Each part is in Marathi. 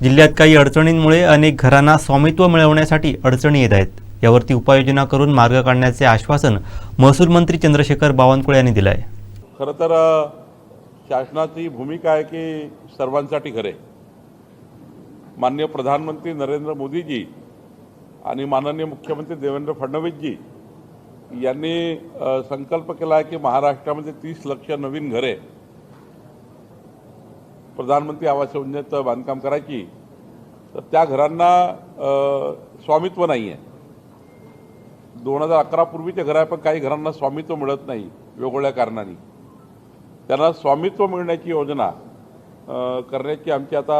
जिल्ह्यात काही अडचणींमुळे अनेक घरांना स्वामित्व मिळवण्यासाठी अडचणी येत आहेत. यावरती उपाययोजना करून मार्ग काढण्याचे आश्वासन महसूल मंत्री चंद्रशेखर बावनकुळे यांनी दिलं आहे खरं तर शासनाची भूमिका आहे की सर्वांसाठी खरे माननीय प्रधानमंत्री नरेंद्र मोदीजी आणि माननीय मुख्यमंत्री देवेंद्र फडणवीसजी यांनी संकल्प केला आहे की महाराष्ट्रामध्ये तीस लक्ष नवीन घरे प्रधानमंत्री आवास योजनेत बांधकाम करायची तर त्या घरांना स्वामित्व नाही आहे दोन हजार अकरा पूर्वीचे घर आहे पण काही घरांना स्वामित्व मिळत नाही वेगवेगळ्या कारणांनी. त्यांना स्वामित्व मिळण्याची योजना करण्याची आमची आता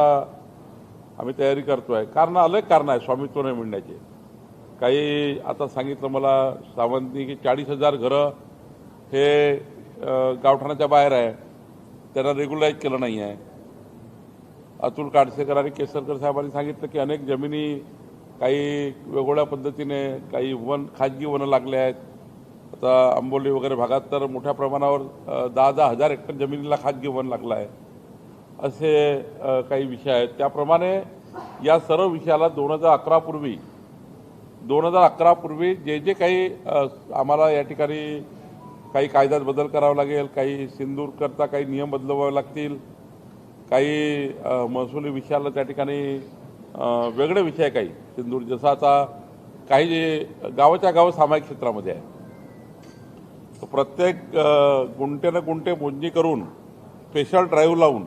आम्ही तयारी करतो आहे कारण अनेक कारण आहे स्वामित्व नाही मिळण्याचे. काही आता सांगितलं मला सावंतनी की चाळीस हजार घरं हे गावठाणाच्या बाहेर आहे. त्यांना रेग्युलाईज केलं नाही आहे अतुल काडसेकर आणि केसरकर साहेबांनी सांगितलं की अनेक जमिनी काही वेगवेगळ्या पद्धतीने काही वन खाजगी वनं लागले आहेत. आता आंबोली वगैरे भागात तर मोठ्या प्रमाणावर दहा दहा हजार हेक्टर जमिनीला खाजगी वन लागलं आहे. असे काही विषय आहेत. त्याप्रमाणे या सर्व विषयाला दोन हजार अकरापूर्वी दोन हजार अकरापूर्वी जे जे काही आम्हाला या ठिकाणी काही कायद्यात बदल करावा लागेल काही सिंदूरकरता काही नियम बदलवावे लागतील काही महसुली विषयाला त्या ठिकाणी वेगळे विषय काही. सिंदूर जसं आता काही जे गावाच्या गाव सामायिक क्षेत्रामध्ये आहे. तर प्रत्येक अ, गुंटे न मोजणी करून स्पेशल ड्राईव्ह लावून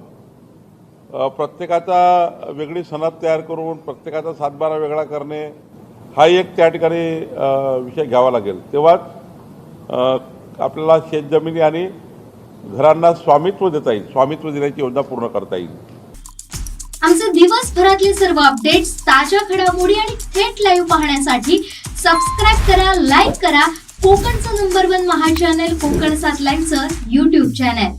प्रत्येकाचा वेगळी सनद तयार करून प्रत्येकाचा सातबारा वेगळा करणे हा एक त्या ठिकाणी विषय घ्यावा लागेल. तेव्हाच आपल्याला शेतजमिनी आणि घरांना स्वामित्व देता येईल स्वामित्व देण्याची योजना पूर्ण करता येईल. आमचे दिवसभरातले सर्व अपडेट्स ताज्या घडामोडी आणि थेट लाईव्ह पाहण्यासाठी सबस्क्राईब करा लाईक करा. कोकणचं number one Maha channel Konkan सात लाईनचं युट्यूब चॅनल